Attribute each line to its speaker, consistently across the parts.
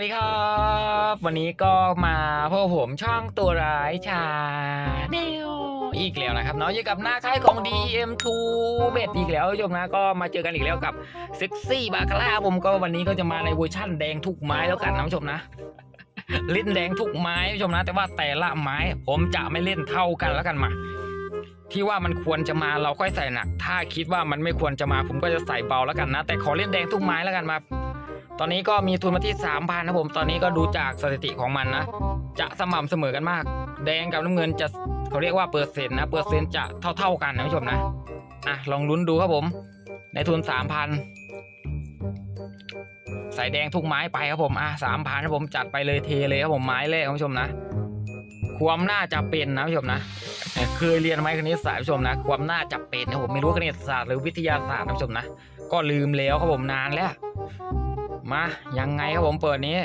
Speaker 1: วัสดีครับ วันนี้ก็มาพบกับผมช่องตัวร้ายชาแนลอีกแล้วนะครับเนาะอยู่กับหน้าค่ายของ DM2 เบ็ดอีกแล้วผู้ชมนะก็มาเจอกันอีกแล้วกับเซ็กซี่บาคาร่าผมก็วันนี้ก็จะมาในเวอร์ชั่นแดงทุกไม้แล้วกันนะผู้ชมนะเล่นแดงทุกไม้ผู้ชมนะ แต่ว่าแต่ละไม้ ผมจะไม่เล่นเท่ากันแล้วกันมา ที่ว่ามันควรจะมาเราค่อยใส่หนัก ถ้าคิดว่ามันไม่ควรจะมาผมก็จะใส่เบาแล้วกันนะ แต่ขอเล่นแดงทุกไม้แล้วกันมา ตอนนี้ก็มีทุนมาที่สามพันนะผมตอนนี้ก็ดูจากสถิติของมันนะ จะสม่ำเสมอกันมาก แดงกับน้ำเงินจะเขาเรียกว่าเปอร์เซ็นต์นะเปอร์เซ็นต์จะเท่า ๆกันนะผู้ชมนะอะลองลุ้นดูครับผม ในทุนสามพันใส่แดงทุกไม้ไปครับผมอะสามพันครับผมจัดไปเลยเทเลยครับผมไม้แรกครับผู้ชมนะความน่าจะเป็นนะผู้ชมนะเคยเรียนไหมคณิตศาสตร์ผู้ชมนะ ความน่าจะเป็นนะผมไม่รู้คณิตศาสตร์หรือวิทยาศาสตร์นะผู้ชมนะก็ลืมแล้วครับผมนานแล้ว มายังไงครับผมเปิดนี้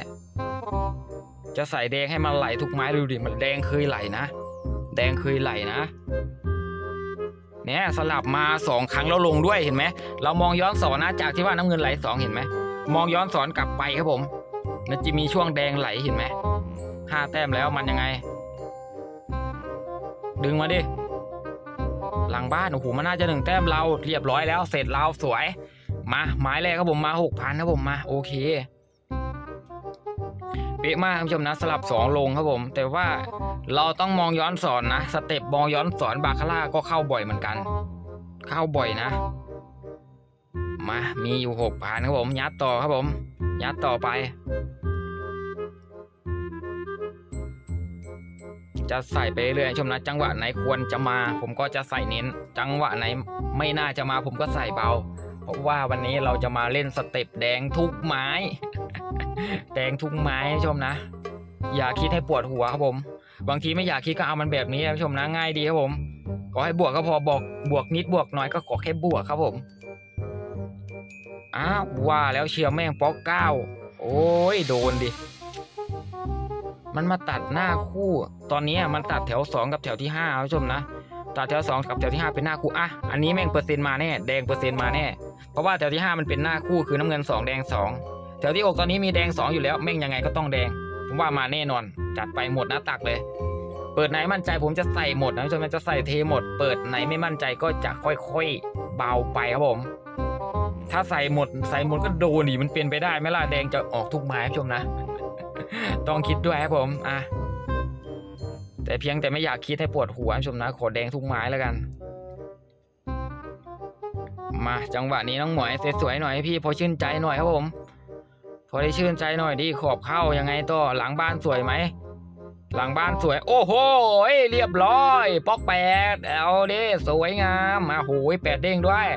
Speaker 1: จะใส่แดงให้มันไหลทุกไม้ดูดิมันแดงเคยไหลนะ แดงเคยไหลนะเนี่ยสลับมาสองครั้งแล้วลงด้วยเห็นไหมเรามองย้อนสอนนะจากที่ว่าน้ำเงินไหลสองเห็นไหมมองย้อนสอนกลับไปครับผมมันจะมีช่วงแดงไหลเห็นไหมห้าแต้มแล้วมันยังไง ดึงมาดิหลังบ้านโอ้โหมันน่าจะหนึ่งแต้มเราเรียบร้อยแล้วเสร็จเราสวย มาไม้แรกครับผมมาหกพันครับผมมาโอเคเป๊ะมากคุณผู้ชมนะสลับสองลงครับผม แต่ว่าเราต้องมองย้อนสอนนะสเต็ปมองย้อนสอนบาคาร่าก็เข้าบ่อยเหมือนกัน เข้าบ่อยนะ มามีอยู่หกพันครับผมยัดต่อครับผม ยัดต่อไปจะใส่ไปเรื่อยชมนะจังหวะไหนควรจะมา ผมก็จะใส่เน้น จังหวะไหนไม่น่าจะมาผมก็ใส่เบา เพราะว่าวันนี้เราจะมาเล่นสเต็ปแดงทุกไม้ แดงทุกไม้ชมนะ อย่าคิดให้ปวดหัวครับผม บางทีไม่อยากคิดก็เอามันแบบนี้นะชมนะง่ายดีครับผมขอให้บวกก็พอบอกบวกนิดบวกหน่อยก็ขอแค่บวกครับผมอ้าวว่าแล้วเชียวแม่งป๊อกเก้าโอ้ยโดนดิมันมาตัดหน้าคู่ ตอนนี้มันตัดแถวสองกับแถวที่ห้าคุณผู้ชมนะ ตัดแถวสองกับแถวที่ห้าเป็นหน้าคู่ อะ อันนี้แม่งเปอร์เซ็นต์มาแน่ แดงเปอร์เซ็นต์มาแน่ เพราะว่าแถวที่ห้ามันเป็นหน้าคู่คือน้ำเงินสองแดงสองแถวที่หกตอนนี้มีแดงสองอยู่แล้วแม่งยังไงก็ต้องแดง ผมว่ามาแน่นอน จัดไปหมดหน้าตักเลย เปิดไหนมั่นใจผมจะใส่หมดนะคุณผู้ชมมันจะใส่เทหมด เปิดไหนไม่มั่นใจก็จะค่อยๆเบาไปครับผม ถ้าใส่หมดใส่หมดก็โดนดิมันเป็นไปได้ไหมล่ะแดงจะออกทุกไม้ครับชมนะ ต้องคิดด้วยครับผมอะแต่เพียงแต่ไม่อยากคิดให้ปวดหัวคุณผู้ชมนะขอแดงทุกไม้แล้วกัน มาจังหวะนี้น้องหมวยสวยๆหน่อยพี่พอชื่นใจหน่อยครับผม พอได้ชื่นใจหน่อยดิขอบเข้ายังไงต่อหลังบ้านสวยไหมหลังบ้านสวย โอ้โหเรียบร้อย ป๊อกแปดเอาดิสวยงามมาโหยแปดเด้งด้วย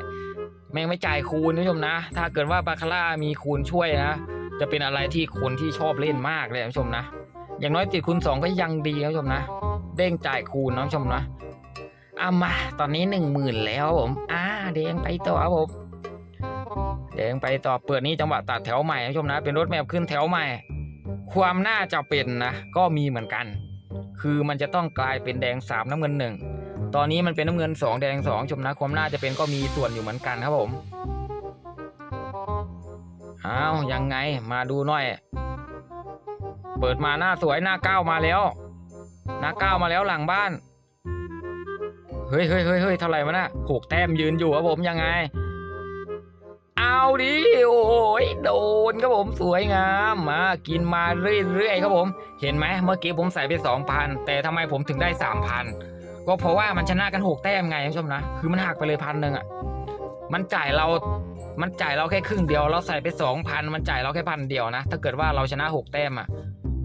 Speaker 1: แม่งไม่จ่ายคูณคุณผู้ชมนะ ถ้าเกิดว่าบาคาร่ามีคูณช่วยนะ จะเป็นอะไรที่คนที่ชอบเล่นมากเลยคุณผู้ชมนะ อย่างน้อยติดคูณสองก็ยังดีครับผู้ชมนะ เด้งจ่ายคูณนะชมนะอามา ตอนนี้หนึ่งหมื่นแล้วผมอ่า แดงไปต่อครับผมแดงไปต่อเปิดนี้จังหวะตัดแถวใหม่คุณผู้ชมนะ เป็นรถแมพขึ้นแถวใหม่ ความน่าจะเป็นนะ ก็มีเหมือนกัน คือมันจะต้องกลายเป็นแดงสามน้ำเงินหนึ่งตอนนี้มันเป็นน้ำเงินสองแดงสองชมนะความน่าจะเป็นก็มีส่วนอยู่เหมือนกันครับผมอ้าวยังไงมาดูหน่อย เปิดมาหน้าสวยหน้าเก้ามาแล้ว หน้าเก้ามาแล้วหลังบ้าน เฮ้ยเฮ้ยเฮ้ยเฮ้ยเท่าไหร่วะน่ะหกแต้มยืนอยู่ครับผมยังไง เอาดิโอ้ยโดนครับผมสวยงามมากินมาเรื่อยๆครับผม เห็นไหมเมื่อกี้ผมใส่ไปสองพันแต่ทำไมผมถึงได้สามพันก็เพราะว่ามันชนะกันหกแต้มไงคุณผู้ชมนะคือมันหักไปเลยพันหนึ่งอะมันจ่ายเรามันจ่ายเราแค่ครึ่งเดียว เราใส่ไปสองพันมันจ่ายเราแค่พันเดียวนะ ถ้าเกิดว่าเราชนะหกแต้มอะ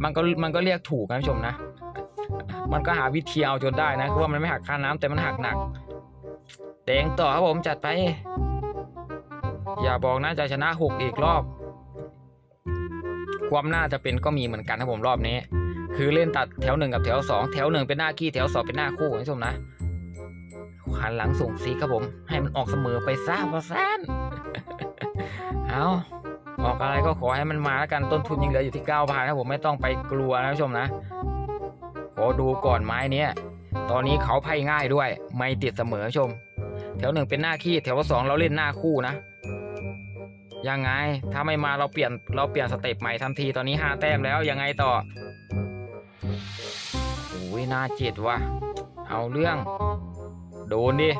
Speaker 1: มันก็มันก็เรียกถูกนะคุณผู้ชมนะ มันก็หาวิธีเอาจนได้นะคือว่ามันไม่หักค่าน้ำแต่มันหักหนักแดงต่อครับผมจัดไป อย่าบอกนะจะชนะหกอีกรอบ ความน่าจะเป็นก็มีเหมือนกันครับผมรอบนี้ คือเล่นตัดแถวหนึ่งกับแถวสองแถวหนึ่งเป็นหน้าขี้แถวสองเป็นหน้าคู่คุณผู้ชมนะหันหลังส่งซีครับผม ให้มันออกเสมอไปซะพอสั้นเอาออกอะไรก็ขอให้มันมาแล้วกันต้นทุนยังเหลืออยู่ที่เก้าพันนะผมไม่ต้องไปกลัวนะผู้ชมนะข อดูก่อนไม้เนี้ยตอนนี้เขาไพ่ง่ายด้วย ไม่ติดเสมอชม แถวหนึ่งเป็นหน้าขี้แถวสองเราเล่นหน้าคู่นะยังไง ถ้าไม่มาเราเปลี่ยนเราเปลี่ยนสเต็ปใหม่ทันทีตอนนี้ห้าแต้มแล้วยังไงต่อโอ้ยน่าเจ็ดว่ะเอาเรื่อง โดนดิ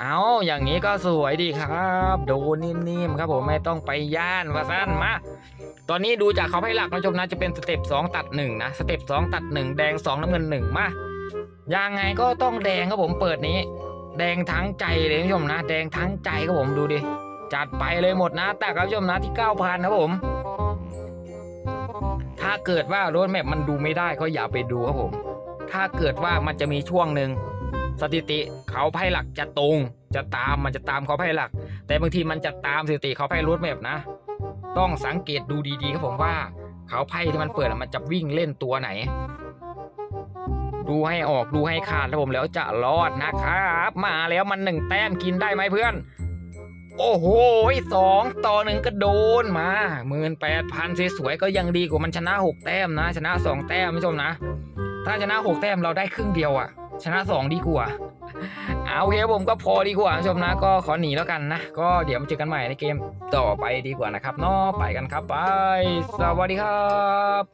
Speaker 1: เอาอย่างนี้ก็สวยดีครับดนนิ่มๆครับผมไม่ต้องไปย่านว่าสั้นมาตอนนี้ดูจากเขาให้หลักนะชมนะจะเป็นสเต็ปสองตัดหนึ่งนะสเต็ปสองตัดหนึ่งแดงสองน้ำเงินหนึ่งมายังไงก็ต้องแดงครับผมเปิดนี้ แดงทั้งใจเลยคุณผู้ชมนะ แดงทั้งใจครับผมดูดิจัดไปเลยหมดนะแต่ครับผู้ชมนะที่เก้าพันครับผม ถ้าเกิดว่ารถแมพมันดูไม่ได้ก็อย่าไปดูครับผม ถ้าเกิดว่ามันจะมีช่วงหนึ่ง สถิติเขาไพ่หลักจะตรง จะตามมันจะตามเขาไพ่หลัก แต่บางทีมันจะตามสถิติเขาไพ่รถแมพนะ ต้องสังเกตดูดีๆครับผมว่าเขาไพ่ที่มันเปิดมันจะวิ่งเล่นตัวไหน ดูให้ออกดูให้ขาดครับผมแล้วจะรอดนะครับ มาแล้วมันหนึ่งแต้มกินได้ไหมเพื่อน โอ้โหสองต่อหนึ่งก็โดนมาหมื่นแปดพันสวยๆก็ยังดีกว่ามันชนะหกแต้มนะ ชนะสองแต้มผู้ชมนะ ถ้าชนะหกแต้มเราได้ครึ่งเดียวอะ ชนะสองดีกว่าเอาโอเคผมก็พอดีกว่าผู้ชมนะ ก็ขอหนีแล้วกันนะ ก็เดี๋ยวมาเจอกันใหม่ในเกมต่อไปดีกว่านะครับเนาะไปกันครับไป สวัสดีครับ